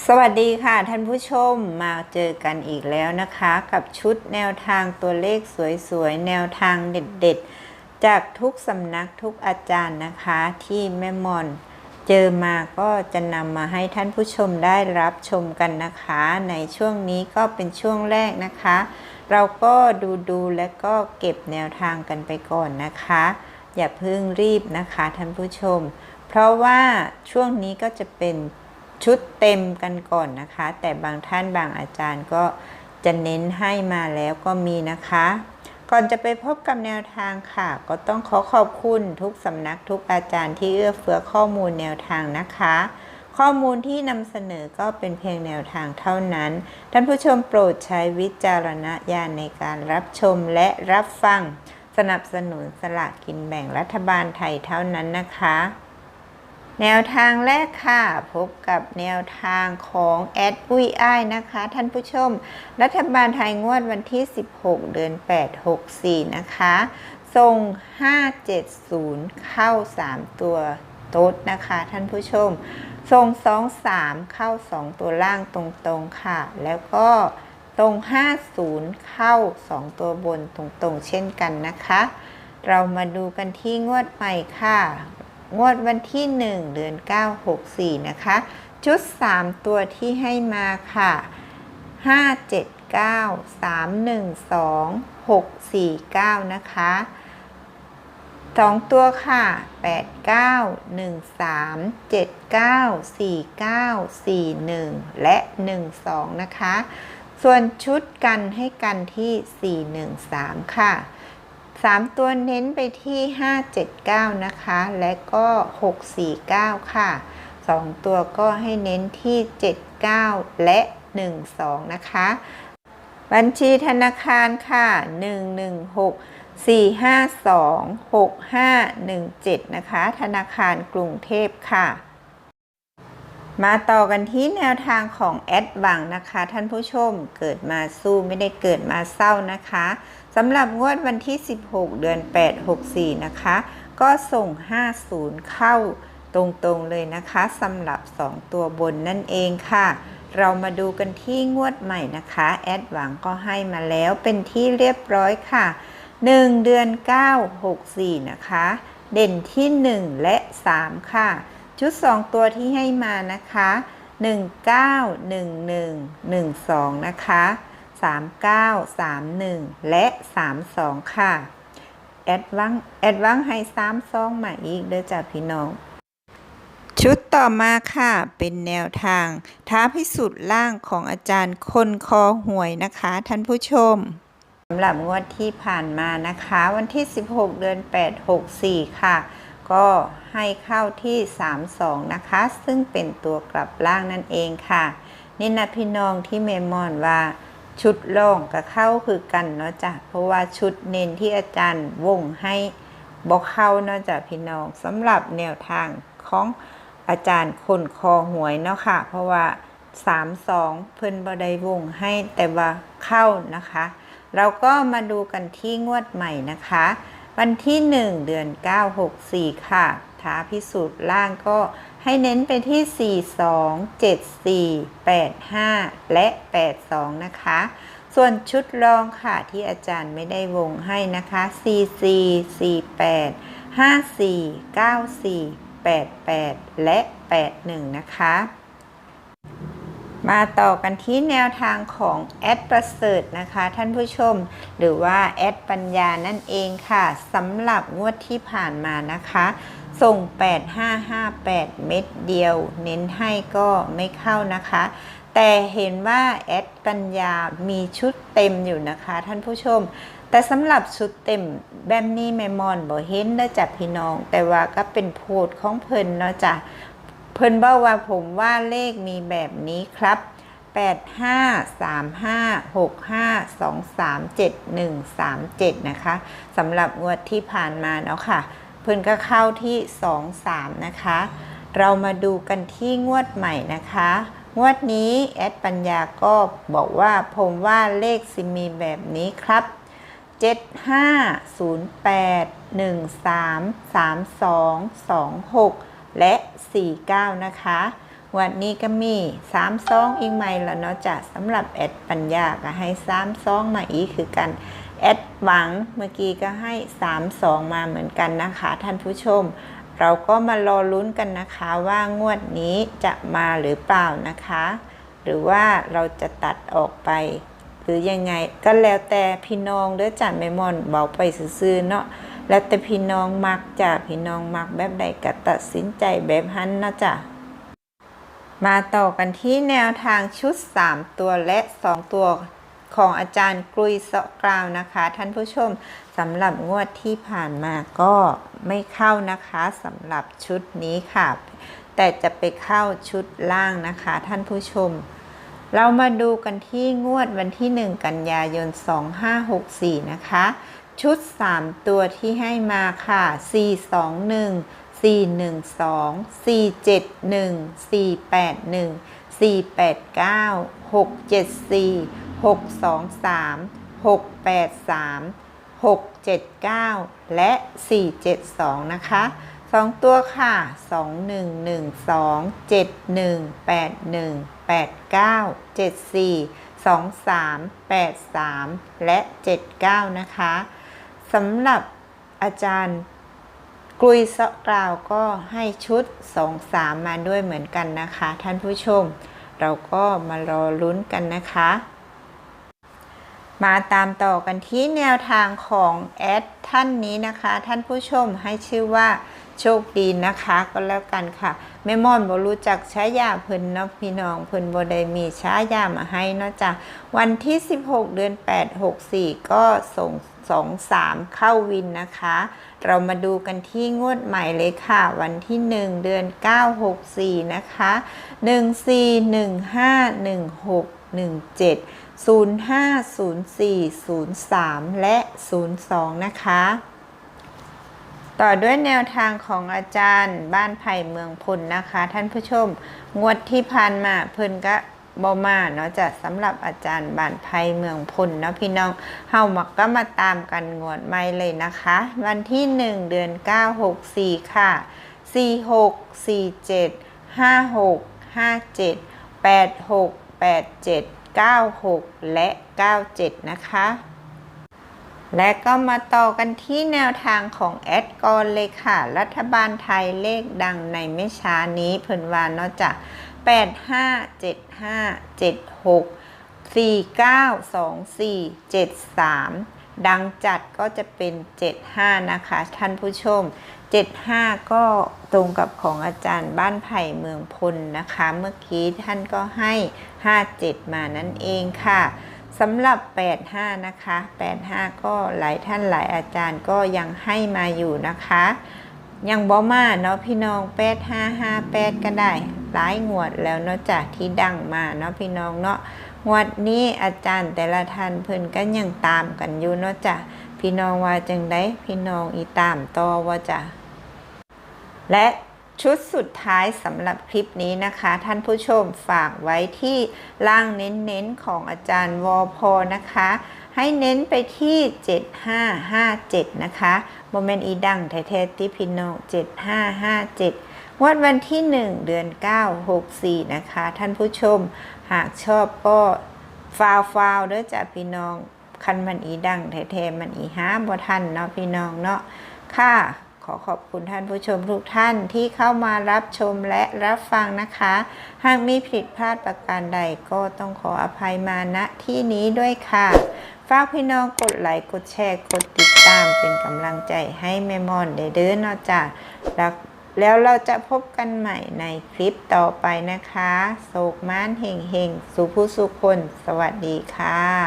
สวัสดีค่ะท่านผู้ชมมาเจอกันอีกแล้วนะคะ กับชุดแนวทางตัวเลขสวยๆ แนวทางเด็ดๆ จากทุกสำนักทุกอาจารย์นะคะ ที่แม่มอนเจอมาก็จะนำมาให้ท่านผู้ชมได้รับชมกันนะคะ ในช่วงนี้ก็เป็นช่วงแรกนะคะ เราก็ดูดูๆและก็เก็บแนวทางกันไปก่อนนะคะ อย่าเพิ่งรีบนะคะท่านผู้ชม เพราะว่าช่วงนี้ก็จะเป็น ชุดเต็มกันก่อนนะคะ แต่บางท่านบางอาจารย์ก็จะเน้นให้มาแล้วก็มีนะคะ ก่อนจะไปพบกับแนวทางค่ะ ก็ต้องขอขอบคุณทุกสำนักทุกอาจารย์ที่เอื้อเฟื้อข้อมูลแนวทางนะคะ ข้อมูลที่นำเสนอก็เป็นเพียงแนวทางเท่านั้น ท่านผู้ชมโปรดใช้วิจารณญาณในการรับชมและรับฟัง สนับสนุนสลากกินแบ่งรัฐบาลไทยเท่านั้นนะคะ แนวทางแรกค่ะ พบกับแนวทางของแอดอุ้ยอ้ายนะคะ ท่านผู้ชม รัฐบาลไทยงวดวันที่ 16 เดือน 8 64 นะคะส่ง570 เข้า 3 ตัวโต๊ดนะคะ ท่านผู้ชมส่ง23 เข้า 2 ตัวล่างตรงๆค่ะ แล้วก็ตรง 50 เข้า 2 ตัวบนตรงๆ เช่นกันนะคะ เรามาดูกันที่งวดใหม่ค่ะ งวดวันที่ 1 เดือน 9 64 นะคะ ชุด 3 ตัวที่ให้มาค่ะ 5 7 9 3 1 2 6 4 9 นะคะ 2 ตัวค่ะ 8 9 1 3 7 9 4 9 4 1 และ 1 2 นะคะ ส่วนชุดกันให้กันที่ 4 1 3 ค่ะ 3 ตัวเน้นไปที่ 579 นะคะ และก็ 649 ค่ะ 2 ตัวก็ให้เน้นที่ 79 และ 12 นะคะ บัญชีธนาคารค่ะ 116 452 6517 นะคะ ธนาคารกรุงเทพค่ะ มาต่อกันที่แนวทางของแอดบังนะคะ ท่านผู้ชมเกิดมาสู้ไม่ได้เกิดมาเศร้านะคะสำหรับงวดวันที่ 16 เดือน 8 64 นะคะ ก็ส่ง 50 เข้าตรงๆเลยนะคะสำหรับ 2 ตัวบนนั่นเองค่ะ เรามาดูกันที่งวดใหม่นะคะ แอดหวังก็ให้มาแล้วเป็นที่เรียบร้อยค่ะ 1 เดือน 9 64 นะคะ เด่นที่ 1 และ 3 ค่ะ ชุด 2 ตัวที่ให้มานะคะ 191112 นะคะ 3931 และ 32 ค่ะ แอดวังแอดวังให้3ซองมาอีกเด้อจ้าพี่น้อง ชุดต่อมาค่ะ เป็นแนวทาง ท้าพิสูจน์ล่างของอาจารย์คนคอหวยนะคะ ท่านผู้ชมสำหรับงวดที่ผ่านมานะคะ วันที่ 16 เดือน 8 64 ค่ะ ก็ให้เข้าที่ 32 นะคะ ซึ่งเป็นตัวกลับล่างนั่นเองค่ะ นี่นะพี่น้องที่เมมอนว่าชุดล่องกับเข้าคือกันเนาะจ้ะ เพราะว่าชุดเน้นที่อาจารย์วงให้บอกเข้าเนาะจ้ะพี่น้องสำหรับแนวทางของอาจารย์คนคอหวยเนาะค่ะ เพราะว่า 3-2 เพิ่นบไดวงให้แต่ว่าเข้านะคะ เราก็มาดูกันที่งวดใหม่นะคะ วันที่ 1 เดือน 9 64 ค่ะ ท้าพิสูจน์ล่างก็ให้เน้นไปที่ 42 74 85 และ 82 นะคะ ส่วนชุดรองค่ะที่อาจารย์ไม่ได้วงให้นะคะ 44 48 54 94 88 และ 81 นะคะ มาต่อกันที่แนวทางของแอดประเสริฐนะคะ ท่านผู้ชม หรือว่าแอดปัญญานั่นเองค่ะสำหรับงวดที่ผ่านมานะคะ ส่ง 8558 เม็ดเดียว เน้นให้ก็ไม่เข้านะคะ แต่เห็นว่าแอดปัญญามีชุดเต็มอยู่นะคะ ท่านผู้ชม แต่สำหรับชุดเต็มแบบนี้แมมอนบ่เห็นได้จากพี่น้อง แต่ว่าก็เป็นโพดของเพิ่นเนาะจ้ะ เพิ่นบอกว่าผมว่าเลขมีแบบนี้ครับ 8 5 3 5 6 5 2 3 7 1 3 7 นะคะสำหรับงวดที่ผ่านมาเนาะค่ะ เพิ่นก็เข้าที่ 2 3 นะคะ เรามาดูกันที่งวดใหม่นะคะงวดนี้แอดปัญญาก็บอกว่าผมว่าเลขสิมีแบบนี้ครับ 7508 13 32 26 และ 49 นะคะวันนี้ก็มี3ซองอีกใหม่แล้วเนาะจ้ะสำหรับแอดปัญญาก็ให้3ซองมาอีกคือกันแอดหวังเมื่อกี้ก็ให้3ซองมาเหมือนกันนะคะ ท่านผู้ชม เราก็มารอลุ้นกันนะคะว่างวดนี้จะมาหรือเปล่านะคะ หรือว่าเราจะตัดออกไป หรือยังไงก็แล้วแต่พี่น้องเด้อจ้ะแม่มอนเบาไปซื่อๆเนาะ แล้วแต่พี่น้องมักจ้ะพี่น้องมักแบบใดก็ตัดสินใจแบบหันนะจ้ะมาต่อกันที่แนวทางชุด 3 ตัวและ 2 ตัวของอาจารย์กรุยเสาะกราวนะคะ ท่านผู้ชมสำหรับงวดที่ผ่านมาก็ไม่เข้านะคะสำหรับชุดนี้ค่ะ แต่จะไปเข้าชุดล่างนะคะ ท่านผู้ชม เรามาดูกันที่งวดวันที่ 1 กันยายน 2564 นะคะ ชุด 3 ตัวที่ให้มาค่ะ 421 412 471 481 489 674 623 683 679 และ 472 นะคะ2ตัวค่ะ 2112 7181 89 74 23 83 และ 79 นะคะ สำหรับอาจารย์กลุยสกล่าวก็ให้ชุด 2 3 มาด้วยเหมือนกันนะคะ ท่านผู้ชม เราก็มารอลุ้นกันนะคะ มาตามต่อกันที่แนวทางของแอดท่านนี้นะคะ ท่านผู้ชมให้ชื่อว่า โชคดีนะคะก็แล้วกันค่ะแม่ม่อนบ่รู้จักใช้ยาเพิ่นเนาะพี่น้องเพิ่นบ่ได้มีช้ายามาให้เนาะจ้ะวันที่ 16 เดือน 8 64 ก็ส่ง2 3เข้าวินนะคะ เรามาดูกันที่งวดใหม่เลยค่ะ วันที่ 1 เดือน 9 64 นะคะ 14 15 16 17 05 04 03 และ 02 นะคะ ต่อด้วยแนวทางของอาจารย์บ้านไผ่เมืองพลนนะคะ ท่านผู้ชม งวดที่ผ่านมาเพิ่นก็บอมาเนาะจะสำหรับอาจารย์บ้านไผ่เมืองพลเนาะพี่น้องเฮามักก็มาตามกันงวดใหม่เลยนะคะ วันที่ 1 เดือน 9 64 ค่ะ 46 47 56 57 86 87 96 และ 97 นะคะ และก็มาต่อกันที่แนวทางของแอดกอนเลยค่ะ รัฐบาลไทยเลขดังในไม่ช้านี้เพิ่นวานอกจาก85 75 76 49 24 73 ดังจัดก็จะเป็น 75 นะคะ ท่านผู้ชม 75 ก็ตรงกับของอาจารย์บ้านไผ่เมืองพลนะคะ เมื่อกี้ท่านก็ให้ 57 มานั่นเองค่ะ สำหรับ 85 นะคะ 85 ก็หลายท่านหลายอาจารย์ก็ยังให้มาอยู่นะคะ ยังบอมาเนาะพี่น้อง 8558 ก็ได้หลายงวดแล้วเนาะจากที่ดังมาเนาะพี่น้องเนาะงวดนี้อาจารย์แต่ละท่านเพิ่นก็ยังตามกันอยู่เนาะจ้ะพี่น้องว่าจังได้พี่น้องอีตามต่อว่าจ้ะและ ชุดสุดท้ายสำหรับคลิปนี้นะคะ ท่านผู้ชมฝากไว้ที่ล่างเน้นๆของอาจารย์วอพอนะคะ ให้เน้นไปที่ 7557 นะคะโมเมนต์อีดังแท้ๆที่พี่น้อง7557งวดวันที่ 1 เดือน 9 64 นะคะ ท่านผู้ชมหากชอบก็ฟาวฟาวเด้อจ้ะพี่น้อง คันมันอีดังแท้ๆมันอีห้าบ่ทันเนาะพี่น้องเนาะค่ะ ขอขอบคุณท่านผู้ชมทุกท่านที่เข้ามารับชมและรับฟังนะคะ หากมีผิดพลาดประการใดก็ต้องขออภัยมาณที่นี้ด้วยค่ะ ฝากพี่น้องกดไลค์กดแชร์กดติดตามเป็นกำลังใจให้แม่มอนได้เด้อนอกจากแล้วแล้วเราจะพบกันใหม่ในคลิปต่อไปนะคะ โศกม้านเฮงเฮงสุผู้สุคน สวัสดีค่ะ